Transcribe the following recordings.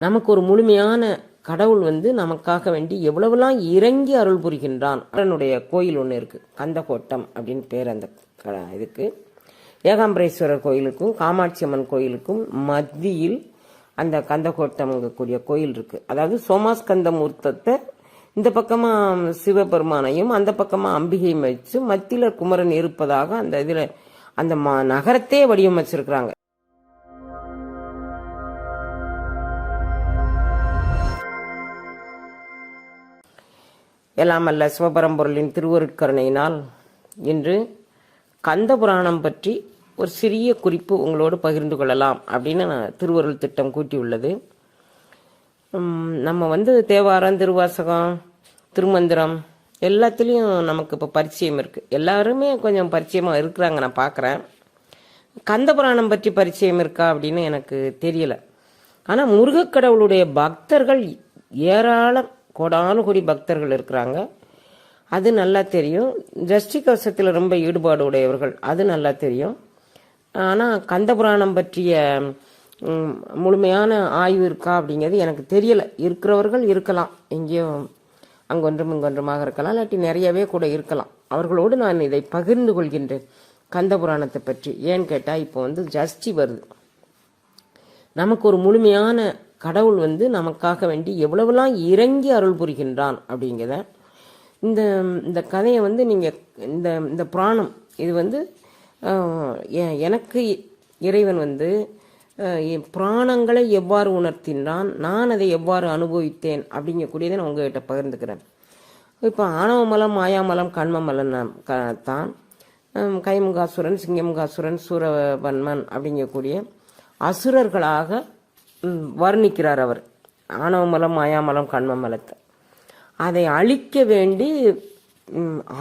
நமக்கு ஒரு முழுமையான கடவுள் வந்து நமக்காக வேண்டி எவ்வளவுலாம் இறங்கி அருள் புரிகின்றான். அவனுடைய கோயில் ஒன்று இருக்குது கந்தகோட்டம் அப்படின்னு பேர் அந்த க- இதுக்கு. ஏகாம்பரேஸ்வரர் கோயிலுக்கும் காமாட்சி அம்மன் கோயிலுக்கும் மத்தியில் அந்த கந்தகோட்டம்ங்கக்கூடிய கோயில் இருக்குது அதாவது சோமாஸ்கந்த மூர்த்தத்தை இந்த பக்கமாக சிவபெருமானையும் அந்த பக்கமாக அம்பிகையும் வச்சு மத்தியில் குமரன் இருப்பதாக அந்த இதில் அந்த ம- நகரத்தையே வடிவமைச்சிருக்கிறாங்க. எல்லாம் அல்ல சிவபரம்பொருளின் திருவருட்கருணையினால் இன்று கந்த புராணம் பற்றி ஒரு சிறிய குறிப்பு உங்களோடு பகிர்ந்து கொள்ளலாம் அப்படின்னு நான் திருவருள் திட்டம் கூட்டியுள்ளது. நம்ம வந்து தேவாரம் திருவாசகம் திருமந்திரம் எல்லாத்துலேயும் நமக்கு இப்போ பரிச்சயம் இருக்குது எல்லாருமே கொஞ்சம் பரிச்சயமாக இருக்கிறாங்க நான் பார்க்குறேன் கந்த புராணம் பற்றி பரிச்சயம் இருக்கா அப்படின்னு எனக்கு தெரியல. ஆனால் முருகக்கடவுளுடைய பக்தர்கள் ஏராளம். கோடானு கோடி பக்தர்கள் இருக்கிறாங்க. அது நல்லா தெரியும். ஜஷ்டி கவசத்தில் ரொம்ப ஈடுபாடு உடையவர்கள் அது நல்லா தெரியும். ஆனால் கந்த புராணம் பற்றிய முழுமையான ஆய்வு இருக்கா அப்படிங்கிறது எனக்கு தெரியலை. இருக்கிறவர்கள் இருக்கலாம். எங்கேயோ அங்கொன்றும் இங்கொன்றுமாக இருக்கலாம். இல்லாட்டி நிறையவே கூட இருக்கலாம். அவர்களோடு நான் இதை பகிர்ந்து கொள்கின்றேன் கந்த புராணத்தை பற்றி. ஏன்னு கேட்டால் இப்போ வந்து ஜஷ்டி வருது. நமக்கு ஒரு முழுமையான கடவுள் வந்து நமக்காக வேண்டி எவ்வளவெல்லாம் இறங்கி அருள் புரிகின்றான் அப்படிங்கிறத இந்த இந்த கதையை வந்து நீங்கள் இந்த இந்த புராணம் இது வந்து எனக்கு இறைவன் வந்து புராணங்களை எவ்வாறு உணர்த்தின்றான் நான் அதை எவ்வாறு அனுபவித்தேன் அப்படிங்கக்கூடியதை நான் உங்ககிட்ட பகிர்ந்துக்கிறேன். இப்போ ஆணவமலம் மாயாமலம் கண்மமலம் க- தான் கைமுகாசுரன் சிங்கமுகாசுரன் சூரவன்மன் அப்படிங்கக்கூடிய அசுரர்களாக வர்ணிக்கிறார் அவர். ஆணவமலம் மாயாமலம் கண்மமலத்தை. அதை அழிக்க வேண்டி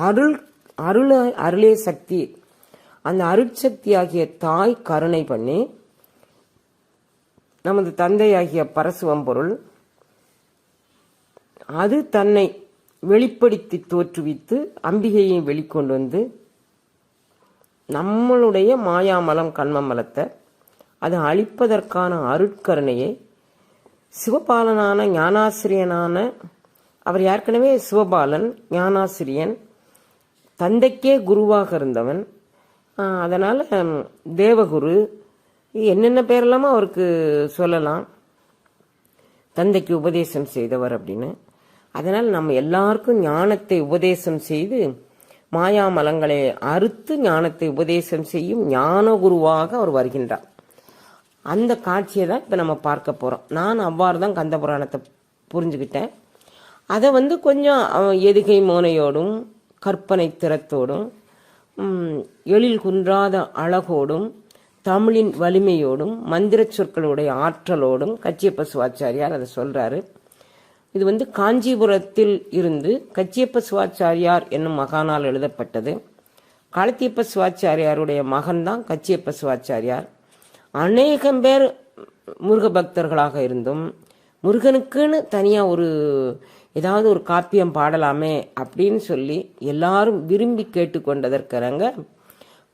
அருள் அருள அருளே சக்தி அந்த அருட்சக்தி ஆகிய தாய் கருணை பண்ணி நமது தந்தையாகிய பரசுவம் பொருள் அது தன்னை வெளிப்படுத்தி தோற்றுவித்து அம்பிகையை வெளிக்கொண்டு வந்து நம்மளுடைய மாயாமலம் கண்மமலத்தை அது அழிப்பதற்கான அருட்கருணையை சிவபாலனான ஞானாசிரியனான அவர் ஏற்கனவே சிவபாலன் ஞானாசிரியன் தந்தைக்கே குருவாக இருந்தவன். அதனால் தேவகுரு என்னென்ன பேரெல்லாமோ அவருக்கு சொல்லலாம். தந்தைக்கு உபதேசம் செய்தவர் அப்படின்னு. அதனால் நம்ம எல்லாருக்கும் ஞானத்தை உபதேசம் செய்து மாயாமலங்களை அறுத்து ஞானத்தை உபதேசம் செய்யும் ஞான குருவாக அவர் வருகின்றார். அந்த காட்சியை தான் இப்போ நம்ம பார்க்க போகிறோம் நான் அவ்வாறு தான் கந்த புராணத்தை புரிஞ்சுக்கிட்டேன் அதை வந்து கொஞ்சம் எதுகை மோனையோடும் கற்பனை திறத்தோடும் எழில் குன்றாத அழகோடும் தமிழின் வலிமையோடும் மந்திர சொற்களுடைய ஆற்றலோடும் கச்சியப்ப சிவாச்சாரியார் அதை சொல்கிறாரு இது வந்து காஞ்சிபுரத்தில் இருந்து கச்சியப்ப சிவாச்சாரியார் என்னும் மகானால் எழுதப்பட்டது. காலத்தியப்ப சிவாச்சாரியாருடைய மகன்தான் கச்சியப்ப சிவாச்சாரியார். அநேகம் பேர் முருக பக்தர்களாக இருந்தும் முருகனுக்குன்னு தனியாக ஒரு ஏதாவது ஒரு காப்பியம் பாடலாமே அப்படின்னு சொல்லி எல்லாரும் விரும்பி கேட்டுக்கொண்டதற்கிறங்க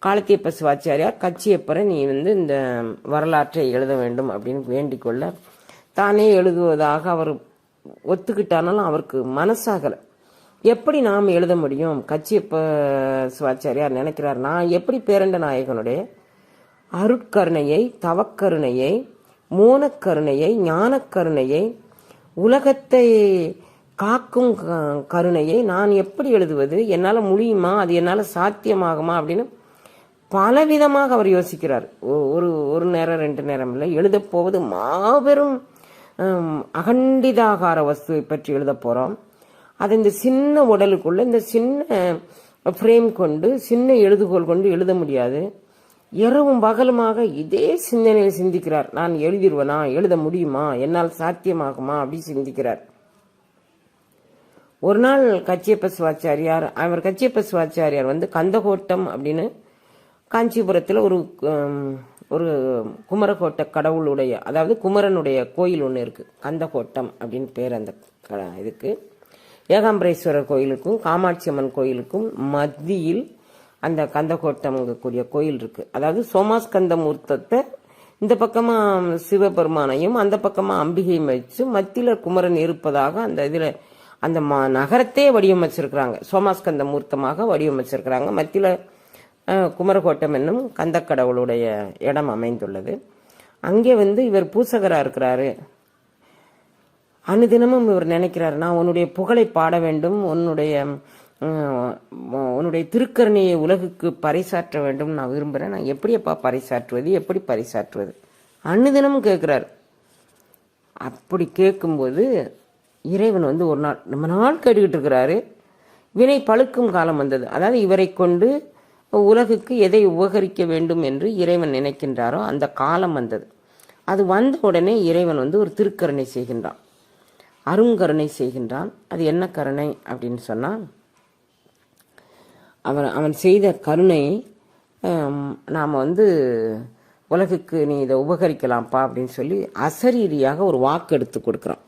காலத்தியப்ப சிவாச்சாரியார் கச்சியப்பரை நீ வந்து இந்த வரலாற்றை எழுத வேண்டும் அப்படின்னு வேண்டிக்கொள்ள தானே எழுதுவதாக அவர் ஒத்துக்கிட்டானாலும் அவருக்கு மனசாகலை. எப்படி நாம் எழுத முடியும்? கச்சியப்ப சிவாச்சாரியார் நினைக்கிறார் நான் எப்படி பேரண்ட நாயகனுடைய அருட்கருணையை தவக்கருணையை மோனக்கருணையை ஞானக்கருணையை உலகத்தை காக்கும் க- கருணையை நான் எப்படி எழுதுவது? என்னால் முடியுமா? அது என்னால் சாத்தியமாகுமா? அப்படின்னு பலவிதமாக அவர் யோசிக்கிறார். ஒரு ஒரு நேரம் ரெண்டு நேரம் இல்லை எழுதப்போவது மாபெரும் அகண்டிதாகார வஸ்துவை பற்றி எழுதப் போகிறோம் அது இந்த சின்ன உடலுக்குள்ளே இந்த சின்ன ஃப்ரேம் கொண்டு சின்ன எழுதுகோல் கொண்டு எழுத முடியாது. இரவும் பகலுமாக இதே சிந்தனையில் சிந்திக்கிறார். நான் எழுதிடுவனா எழுத முடியுமா? என்னால் சாத்தியமாகுமா? அப்படி சிந்திக்கிறார். ஒரு நாள் கச்சியப்ப சிவாச்சாரியார் அவர் கச்சியப்ப சிவாச்சாரியார் வந்து கந்தகோட்டம் அப்படின்னு காஞ்சிபுரத்தில் ஒரு ஒரு குமரகோட்ட கடவுளுடைய அதாவது குமரனுடைய கோயில் ஒன்று இருக்குது கந்தகோட்டம் அப்படின்னு பேர் அந்த க- இதுக்கு. ஏகாம்பரேஸ்வரர் கோயிலுக்கும் காமாட்சி அம்மன் கோயிலுக்கும் மத்தியில் அந்த கந்தகோட்டம்ங்கக்கூடிய கோயில் இருக்குது அதாவது சோமாஸ்கந்த மூர்த்தத்தை இந்த பக்கமாக சிவபெருமானையும் அந்த பக்கமாக அம்பிகையும் வச்சு மத்தியில் குமரன் இருப்பதாக அந்த இதில் அந்த ம- நகரத்தையே வடிவமைச்சிருக்கிறாங்க. சோமாஸ்கந்த மூர்த்தமாக வடிவமைச்சிருக்கிறாங்க. மத்தியில் குமரகோட்டம் என்னும் கந்தக்கடவுளுடைய இடம் அமைந்துள்ளது. அங்கே வந்து இவர் பூசகராக இருக்கிறாரு. அனுதினமும் இவர் நினைக்கிறார் நான் உன்னுடைய புகழை பாட வேண்டும். உன்னுடைய உன்னுடைய திருக்கருணையை உலகுக்கு பறைசாற்ற வேண்டும் நான் விரும்புகிறேன் நான் எப்படியப்பா பறைசாற்றுவது? எப்படி பறைசாற்றுவது? அனுதினமும் கேட்குறாரு அப்படி கேட்கும்போது இறைவன் வந்து ஒரு நாள் ரொம்ப நாள் கேட்டுக்கிட்டு இருக்கிறாரு. வினை பழுக்கும் காலம் வந்தது. அதாவது இவரை கொண்டு உலகுக்கு எதை உபகரிக்க வேண்டும் என்று இறைவன் நினைக்கின்றாரோ அந்த காலம் வந்தது. அது வந்த உடனே இறைவன் வந்து ஒரு திருக்கருணை செய்கின்றான். அருங்கருணை செய்கின்றான். அது என்ன கருணை அப்படின்னு சொன்னால் அவன் அவன் செய்த கருணை நாம் வந்து உலகுக்கு நீ இதை உபகரிக்கலாம்ப்பா அப்படின்னு சொல்லி அசரீரியாக ஒரு வாக்கு எடுத்து கொடுக்குறான்.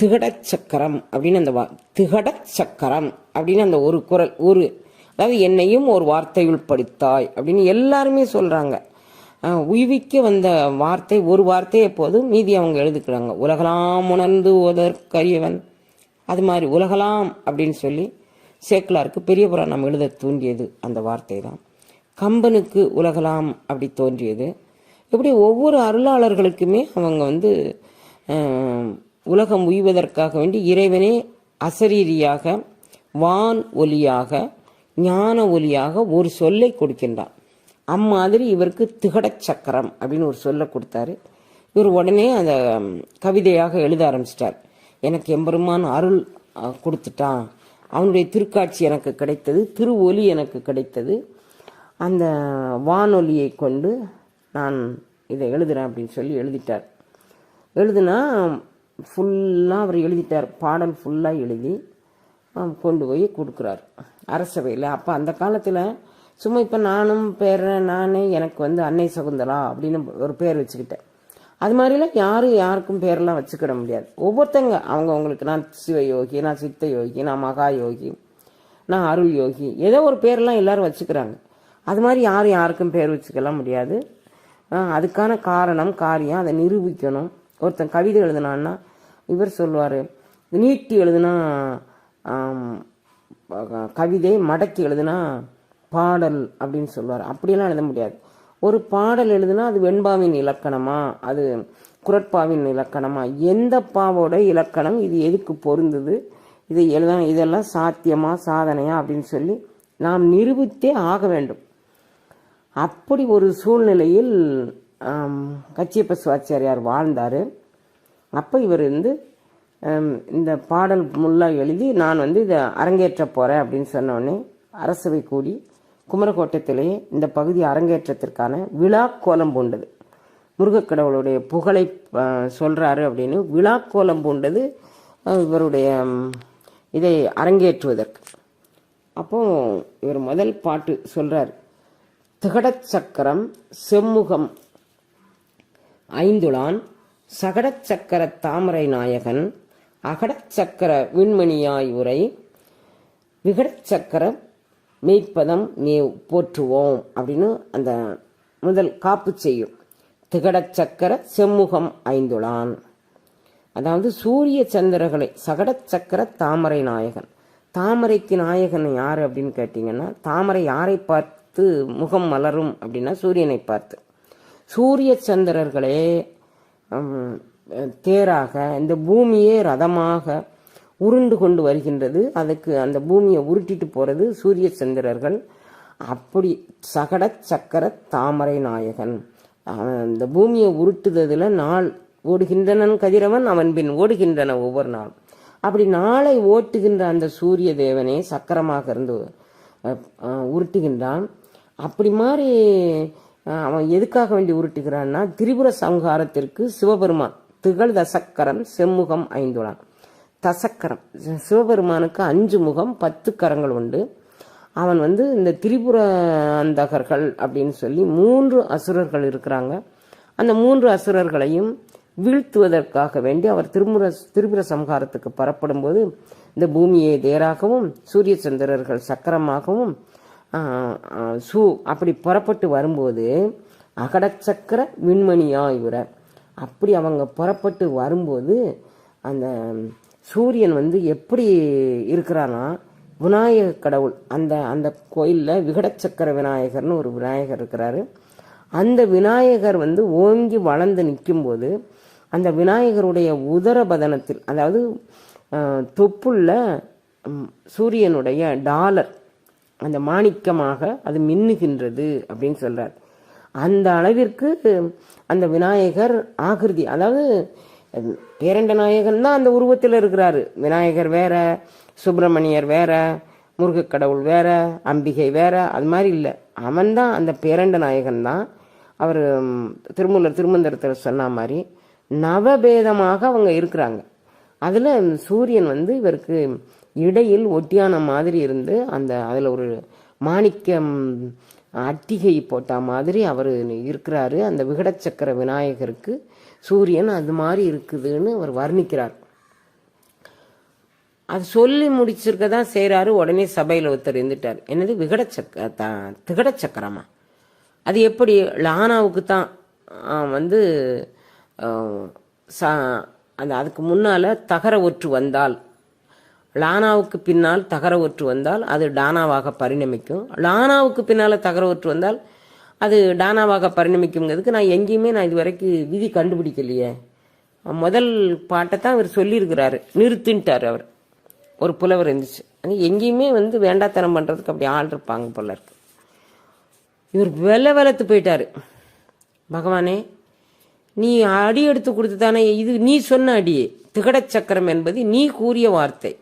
திகடச் சக்கரம் அப்படின்னு அந்த வா திகடச் சக்கரம் அப்படின்னு அந்த ஒரு குரல் ஒரு அதாவது என்னையும் ஒரு வார்த்தையுள் படித்தாய் அப்படின்னு எல்லாருமே சொல்கிறாங்க உய்விக்க வந்த வார்த்தை ஒரு வார்த்தையை போதும் மீதி அவங்க எழுதுக்கிறாங்க. உலகலாம் உணர்ந்து ஓதற்கரியவன் அது மாதிரி உலகலாம் அப்படின்னு சொல்லி சேக்கலாருக்கு பெரிய புராணம் எழுத தூண்டியது அந்த வார்த்தை தான் கம்பனுக்கு உலகலாம் அப்படி தோன்றியது. இப்படி ஒவ்வொரு அருளாளர்களுக்குமே அவங்க வந்து உலகம் உய்வதற்காக வேண்டி இறைவனே அசரீரியாக வான் ஒலியாக ஞான ஒலியாக ஒரு சொல்லை கொடுக்கின்றார். அம்மாதிரி இவருக்கு திகடச் சக்கரம் அப்படின்னு ஒரு சொல்லை கொடுத்தாரு. இவர் உடனே அந்த கவிதையாக எழுத ஆரம்பிச்சிட்டார். எனக்கு எம்பெருமான் அருள் கொடுத்துட்டான். அவனுடைய திருக்காட்சி எனக்கு கிடைத்தது திரு ஒலி எனக்கு கிடைத்தது. அந்த வானொலியை கொண்டு நான் இதை எழுதுறேன் அப்படின்னு சொல்லி எழுதிட்டார். எழுதுனா ஃபுல்லாக அவர் எழுதிட்டார். பாடல் ஃபுல்லாக எழுதி கொண்டு போய் கொடுக்குறாரு அரசவையில். அப்போ அந்த காலத்தில் சும்மா இப்போ நானும் பேரன் நானே எனக்கு வந்து அன்னை சகுந்தலா அப்படின்னு ஒரு பேர் வச்சுக்கிட்டேன். அது மாதிரிலாம் யாரும் யாருக்கும் பேரெல்லாம் வச்சுக்கிட முடியாது. ஒவ்வொருத்தங்க அவங்க அவங்களுக்கு நான் சிவ யோகி நான் சித்த யோகி நான் மகா யோகி நான் அருள் யோகி ஏதோ ஒரு பேரெல்லாம் எல்லாரும் வச்சுக்கிறாங்க. அது மாதிரி யாரும் யாருக்கும் பேர் வச்சுக்கலாம் முடியாது. அதுக்கான காரணம் காரியம் அதை நிரூபிக்கணும். ஒருத்தன் கவிதை எழுதுனான்னா இவர் சொல்லுவார் நீட்டி எழுதுனா கவிதை மடக்கி எழுதுனா பாடல் அப்படின்னு சொல்லுவார். அப்படியெல்லாம் எழுத முடியாது. ஒரு பாடல் எழுதுனா அது வெண்பாவின் இலக்கணமா? அது குரட்பாவின் இலக்கணமா? எந்த பாவோட இலக்கணம்? இது எதுக்கு பொருந்தது? இதை எழுத இதெல்லாம் சாத்தியமா சாதனையா அப்படின்னு சொல்லி நாம் நிரூபித்தே ஆக வேண்டும். அப்படி ஒரு சூழ்நிலையில் கச்சியப்ப சிவாச்சாரியார் வாழ்ந்தார். அப்போ இவர் வந்து இந்த பாடல் முல்லா எழுதி நான் வந்து இதை அரங்கேற்ற போகிறேன் அப்படின்னு சொன்னோடனே அரசவை கூடி குமரகோட்டத்திலே இந்த பகுதி அரங்கேற்றத்திற்கான விழா கோலம் பூண்டது. முருகக்கடவுளுடைய புகழை சொல்கிறாரு அப்படின்னு விழா கோலம் பூண்டது இவருடைய இதை அரங்கேற்றுவதற்கு. அப்போ இவர் முதல் பாட்டு சொல்கிறார் திகடச் சக்கரம் செம்முகம் ஐந்துளான் சகடச் சக்கர தாமரை நாயகன் அகடச் சக்கர விண்மணியாய் உரை விகடச் சக்கர மெய்ப்பதம் நீ போற்றுவோம் அப்படின்னு அந்த முதல் காப்பு செய்யும். திகடச் சக்கர செம்முகம் ஐந்துளான். அதாவது சூரிய சந்திரகளை சகடச் சக்கர தாமரை நாயகன். தாமரைக்கு நாயகன் யார் அப்படின்னு கேட்டிங்கன்னா தாமரை யாரை பார்த்து முகம் மலரும் அப்படின்னா சூரியனை பார்த்து. சூரிய சந்திரர்களே தேராக இந்த பூமியே ரதமாக உருண்டு கொண்டு வருகின்றது. அதுக்கு அந்த பூமியை உருட்டிட்டு போகிறது சூரிய சந்திரர்கள். அப்படி சகட சக்கர தாமரை நாயகன். அவன் இந்த பூமியை உருட்டுததுல நாள் ஓடுகின்றனன் கதிரவன் அவன் பின் ஓடுகின்றன ஒவ்வொரு நாள். அப்படி நாளை ஓட்டுகின்ற அந்த சூரிய தேவனே சக்கரமாக இருந்து உருட்டுகின்றான். அப்படி மாதிரி அவன் எதுக்காக வேண்டி உருட்டுகிறான்னா திரிபுர சம்ஹாரத்திற்கு சிவபெருமான் திகழ் தசக்கரம் செம்முகம் ஐந்துளான். தசக்கரம். சிவபெருமானுக்கு அஞ்சு முகம் பத்து கரங்கள் உண்டு. அவன் வந்து இந்த திரிபுர அந்தகர்கள் அப்படின்னு சொல்லி மூன்று அசுரர்கள் இருக்கிறாங்க. அந்த மூன்று அசுரர்களையும் வீழ்த்துவதற்காக வேண்டி அவர் திருமுற திரிபுர சம்ஹாரத்துக்கு புறப்படும் போது இந்த பூமியை தேராகவும் சூரிய சந்திரர்கள் சக்கரமாகவும் சூ அப்படி புறப்பட்டு வரும்போது அகடச்சக்கர விண்மணியாய் இவரை. அப்படி அவங்க புறப்பட்டு வரும்போது அந்த சூரியன் வந்து எப்படி இருக்கிறான்னா விநாயக கடவுள் அந்த அந்த கோயிலில் விகடச்சக்கர விநாயகர்னு ஒரு விநாயகர் இருக்கிறாரு. அந்த விநாயகர் வந்து ஓங்கி வளர்ந்து நிற்கும்போது அந்த விநாயகருடைய உதரபதனத்தில் அதாவது தொப்புள்ள சூரியனுடைய டாலர் அந்த மாணிக்கமாக அது மின்னுகின்றது அப்படின்னு சொல்கிறார் அந்த அளவிற்கு அந்த விநாயகர் ஆகிருதி அதாவது அது பேரண்ட நாயகன் தான் அந்த உருவத்தில் இருக்கிறாரு. விநாயகர் வேற சுப்பிரமணியர் வேற முருகக்கடவுள் வேற அம்பிகை வேற அது மாதிரி இல்லை. அவன் தான் அந்த பேரண்ட நாயகன் தான். அவர் திருமூலர் திருமந்திரத்தில் சொன்ன மாதிரி நவபேதமாக அவங்க இருக்கிறாங்க. அதில் சூரியன் வந்து இவருக்கு இடையில் ஒட்டியான மாதிரி இருந்து அந்த அதில் ஒரு மாணிக்கம் அட்டிகை போட்ட மாதிரி அவர் இருக்கிறாரு. அந்த விகடச்சக்கர விநாயகருக்கு சூரியன் அது மாதிரி இருக்குதுன்னு அவர் வர்ணிக்கிறார். அது சொல்லி முடிச்சிருக்க தான் செய்கிறாரு உடனே சபையில் ஒருத்தர் இருந்துட்டார். என்னது விகடச்சக்க த திகடச்சக்கரமா? அது எப்படி லானாவுக்கு தான் வந்து சா அந்த அதுக்கு முன்னால் தகர ஒற்று வந்தால் லானாவுக்கு பின்னால் தகர ஒற்று வந்தால் அது டானாவாக பரிணமிக்கும். லானாவுக்கு பின்னால் தகர ஒற்று வந்தால் அது டானாவாக பரிணமிக்குங்கிறதுக்கு நான் எங்கேயுமே நான் இது வரைக்கும் விதி கண்டுபிடிக்கலையே. முதல் பாட்டை தான் அவர் சொல்லியிருக்கிறாரு. நிறுத்தின்ட்டார் அவர். ஒரு புலவர் இருந்துச்சு. அது எங்கேயுமே வந்து வேண்டாத்தனம் பண்ணுறதுக்கு அப்படி ஆள் இருப்பாங்க போல இருக்கு. இவர் வெள்ள வெலத்து போயிட்டார். பகவானே நீ அடி எடுத்து கொடுத்து தானே இது நீ சொன்ன அடியே. திகடச் சக்கரம் என்பது நீ கூறிய வார்த்தை.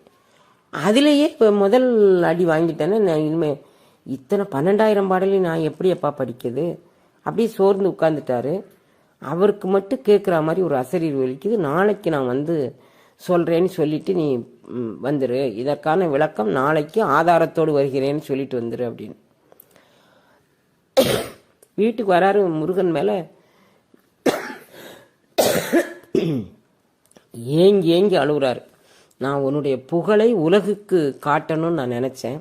அதிலேயே இப்போ முதல் அடி வாங்கிட்டேன்னு நான் இனிமேல் இத்தனை பன்னெண்டாயிரம் பாடலையும் நான் எப்படி அப்பா படிக்கிறது அப்படியே சோர்ந்து உட்காந்துட்டாரு அவருக்கு மட்டும் கேட்குற மாதிரி ஒரு அசரீர் வலிக்குது நாளைக்கு நான் வந்து சொல்கிறேன்னு சொல்லிட்டு நீ வந்துரு. இதற்கான விளக்கம் நாளைக்கு ஆதாரத்தோடு வருகிறேன்னு சொல்லிட்டு வந்துரு அப்படின்னு. வீட்டுக்கு வராரு முருகன் மேலே. ஏங்கி ஏங்கி அழுகுறாரு. நான் உன்னுடைய புகழை உலகுக்கு காட்டணும்னு நான் நினச்சேன்.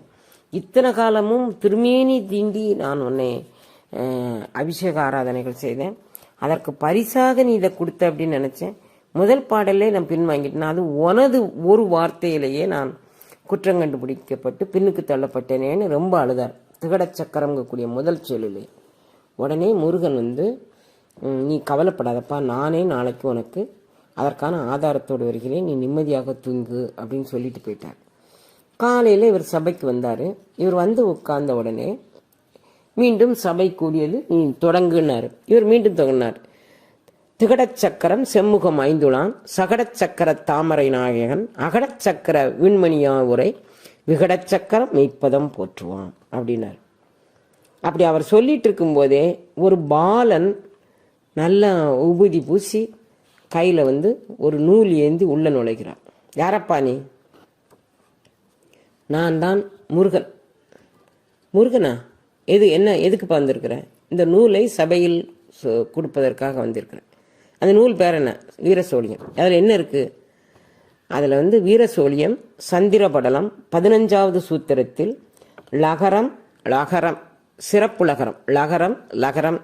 இத்தனை காலமும் திருமேனி தீண்டி நான் உன்னை அபிஷேக ஆராதனைகள் செய்தேன். அதற்கு பரிசாக நீ இதை கொடுத்த அப்படின்னு நினச்சேன். முதல் பாடலே நான் பின் வாங்கிட்டேன். அது உனது ஒரு வார்த்தையிலேயே நான் குற்றம் கண்டுபிடிக்கப்பட்டு பின்னுக்கு தள்ளப்பட்டேனேன்னு ரொம்ப அழுதார். திகடச் சக்கரங்கக்கூடிய முதல் சொல்லிலே. உடனே முருகன் வந்து நீ கவலைப்படாதப்பா. நானே நாளைக்கு உனக்கு அதற்கான ஆதாரத்தோடு வருகிறேன். நீ நிம்மதியாக தூங்கு அப்படின்னு சொல்லிட்டு போயிட்டார். காலையில் இவர் சபைக்கு வந்தார். இவர் வந்து உட்கார்ந்த உடனே மீண்டும் சபை கூடியது நீ தொடங்குனார். இவர் மீண்டும் தொடங்கினார். திகடச் சக்கரம் செம்முகம் ஐந்துளான். சகடச் சக்கர தாமரை நாயகன் அகடச் சக்கர விண்மணியா உரை விகடச் சக்கரம் மெய்ப்பதம் போற்றுவான். அப்படின்னார். அப்படி அவர் சொல்லிட்டு இருக்கும்போதே ஒரு பாலன் நல்ல உபுதி பூசி கையில் வந்து ஒரு நூல் ஏந்தி உள்ளே நுழைகிறார். யாரப்பா நீ? நான் தான் முருகன். முருகனா? எது என்ன எதுக்குப்பா வந்திருக்கிறேன் இந்த நூலை சபையில் சு- கொடுப்பதற்காக வந்திருக்கிறேன். அந்த நூல் பேர் என்ன? வீரசோழியம். அதில் என்ன இருக்குது அதில் வந்து வீரசோழியம் சந்திரபடலம் பதினஞ்சாவது சூத்திரத்தில் லகரம் லகரம் சிறப்பு லகரம் லகரம் லகரம்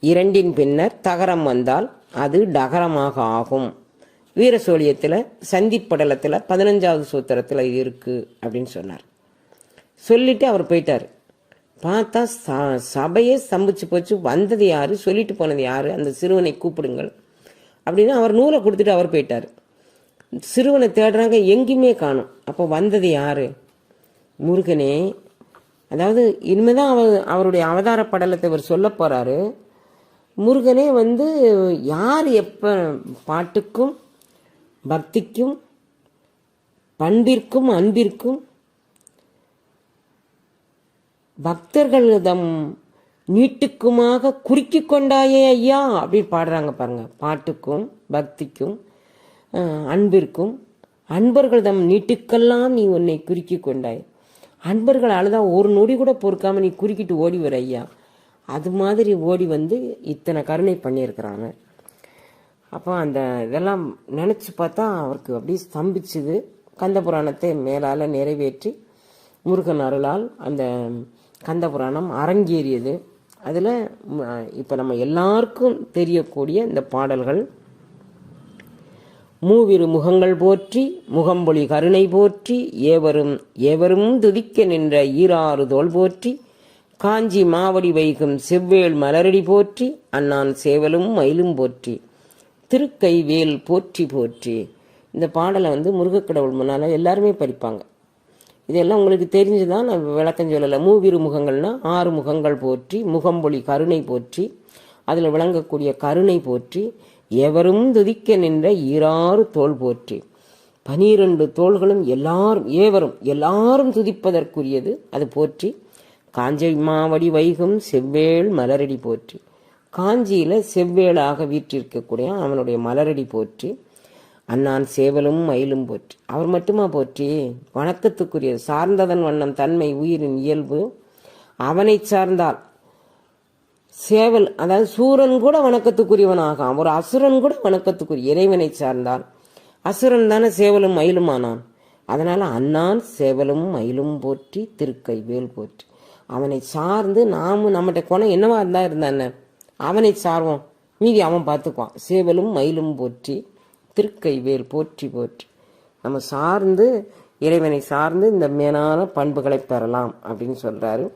இரண்டின் பின்னர் தகரம் வந்தால் அது டகரமாக ஆகும். வீரசோழியத்தில் சந்திப்படலத்தில் பதினஞ்சாவது சூத்திரத்தில் இது அப்படின்னு சொன்னார். சொல்லிட்டு அவர் போயிட்டார். பார்த்தா ச- சபையே ஸ்தம்பிச்சு போச்சு. வந்தது யார்? சொல்லிட்டு போனது யார்? அந்த சிறுவனை கூப்பிடுங்கள் அப்படின்னு அவர் நூலை கொடுத்துட்டு அவர் போயிட்டார். சிறுவனை தேடுறாங்க எங்கேயுமே காணும். அப்போ வந்தது யார்? முருகனே. அதாவது இனிமேதான் அவர் அவருடைய அவதார படலத்தை இவர் சொல்ல போகிறாரு முருகனே வந்து யார் எப்போ பாட்டுக்கும் பக்திக்கும் பண்பிற்கும் அன்பிற்கும் பக்தர்களிடம் நீட்டுக்குமாக குறுக்கி கொண்டாயே ஐயா அப்படின்னு பாடுறாங்க பாருங்க. பாட்டுக்கும் பக்திக்கும் அன்பிற்கும் அன்பர்களிடம் நீட்டுக்கெல்லாம் நீ உன்னை குறுக்கி கொண்டாய். அன்பர்கள் அழுதான் ஒரு நொடி கூட பொறுக்காம நீ குறுக்கிட்டு ஓடி வர ஐயா. அது மாதிரி ஓடி வந்து இத்தனை கருணை பண்ணியிருக்கிறாங்க. அப்போ அந்த இதெல்லாம் நினச்சி பார்த்தா அவருக்கு அப்படியே ஸ்தம்பிச்சுது. கந்த புராணத்தை மேலால் நிறைவேற்றி முருகன் அருளால் அந்த கந்த புராணம் அரங்கேறியது. அதில் இப்போ நம்ம எல்லாருக்கும் தெரியக்கூடிய இந்த பாடல்கள் மூவிரு முகங்கள் போற்றி முகம்பொழி கருணை போற்றி ஏவரும் ஏவரும் துதிக்க நின்ற ஈராறு தோல் போற்றி காஞ்சி மாவடி வைகும் செவ்வேல் மலரடி போற்றி அண்ணான் சேவலும் மயிலும் போற்றி. திருக்கைவேல் போற்றி போற்றி. இந்த பாடலை வந்து முருகக்கடவுள் முன்னால் எல்லாருமே படிப்பாங்க. இதெல்லாம் உங்களுக்கு தெரிஞ்சுதான் நான் விளக்கம் சொல்லலை. மூவிரு முகங்கள்னா ஆறு முகங்கள் போற்றி முகம்பொழி கருணை போற்றி அதில் விளங்கக்கூடிய கருணை போற்றி எவரும் துதிக்க நின்ற ஈராறு தோல் போற்றி. பனிரெண்டு தோள்களும் எல்லாரும் ஏவரும் எல்லாரும் துதிப்பதற்குரியது அது போற்றி. காஞ்சை மாவடி வைகும் செவ்வேள் மலரடி போற்றி. காஞ்சியில் செவ்வேளாக வீற்றிருக்கக்கூடிய அவனுடைய மலரடி போற்றி அண்ணான் சேவலும் மயிலும் போற்றி. அவர் மட்டுமா போற்றி? வணக்கத்துக்குரிய சார்ந்ததன் வண்ணம் தன்மை உயிரின் இயல்பு. அவனை சார்ந்தால் சேவல் அதாவது சூரன் கூட வணக்கத்துக்குரியவனாகாம். ஒரு அசுரன் கூட வணக்கத்துக்குரிய இறைவனை சார்ந்தால். அசுரன் தானே சேவலும் மயிலுமானான் அதனால் அண்ணான் சேவலும் மயிலும் போற்றி திருக்கை வேல் போற்றி. அவனை சார்ந்து நாமும் நம்மகிட்ட குணம் என்னவா இருந்தா இருந்தானே அவனை சார்வோம். மீதி அவன் பார்த்துக்குவான். சேவலும் மயிலும் போற்றி திருக்கை வேல் போற்றி போற்றி. நம்ம சார்ந்து இறைவனை சார்ந்து இந்த மேலான பண்புகளை பெறலாம் அப்படின்னு சொல்கிறாரு